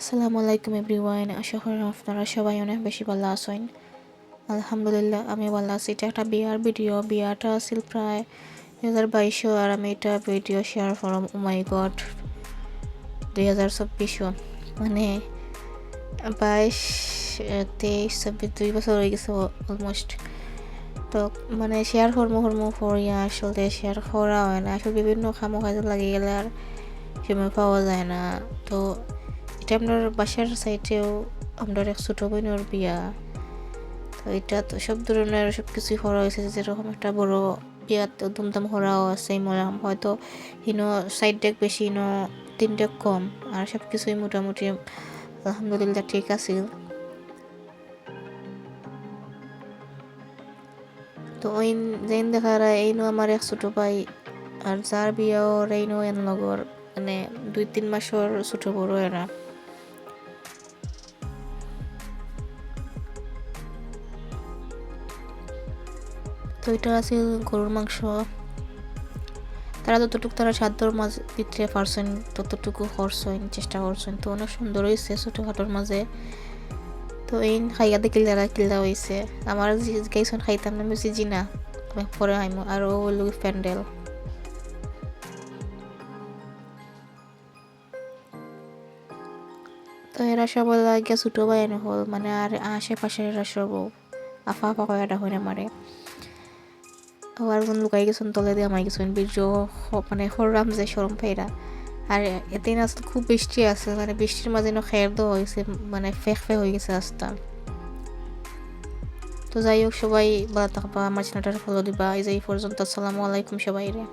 আসসালামু আলাইকুম এভরিওয়ান আশা করি আপনারা সবাই অনেক বেশি ভালো আছেন। আলহামদুলিল্লাহ, আমি ভালো আছি। এটা একটা বিয়ার ভিডিও। বিয়াটা আছিল প্রায় দুই হাজার বাইশও আর আমি এটা ভিডিও শেয়ার করম ও মাই গড দুই হাজার চব্বিশও মানে বাইশ, তেইশ, চব্বিশ, দুই বছর হয়ে গেছে অলমোস্ট তো মানে শেয়ার কর্ম কর্ম করিয়া আসলে শেয়ার করা হয় না। আসলে বিভিন্ন খামো কাজে লাগে গেলে আর সময় পাওয়া যায় না। তো এটা আপনার বাসার সাইডেও আপনার এক ছোটো বোনের বিয়া। তো এটা তো সব ধরনের সব কিছুই করা হয়েছে, যেরকম একটা বড় বিয়াত ধুমধাম করাও আছে মরাম হয়তো হিনো সাইড ডেক বেশি, হিনো তিন ডেক কম, আর সব কিছুই মোটামুটি আলহামদুলিল্লাহ ঠিক আছিল তো ওই যেন দেখা এইনো আমার এক ছোটো ভাই, আর যার বিয়াও এইনো এন লগর মানে দুই তিন মাসের ছোটো বড় এরা। তো এটা আছে গরুর মাংস। তারা যতটুকু তারা সাধ্যর মাঝে ভিতরে পারছেন, ততটুকু করছেন, চেষ্টা করছেন। তো অনেক সুন্দর হয়েছে ছোটোখাটোর মাঝে। তো এই খাইয়া দেখি যারা কিল্লা হয়েছে। আমার গাইছন খাইতাম না বেশি জিনা। পরে আইমো, আর ও প্যান্ডেল। তো এরা সব লাগে ছোটো ভাই হল মানে আর আশেপাশে এরা সব আফা আফা কয়াটা হয়ে মারে। কোন লুকাই গেছেন তলে দিয়ে আমায় গেছেন বীর্য মানে সরাম যে সরম পাইরা আর এতে আসলে খুব বৃষ্টি আছে মানে বৃষ্টির মাঝে না খেয়ার দেওয়া হয়েছে মানে ফেক ফে হয়ে গেছে রাস্তা তো যাই হোক সবাই ভালো থাকবা আমার চ্যানেলটার ফলো দিবা। এই যে এই পর্যন্ত আসসালামু আলাইকুম সবাই রে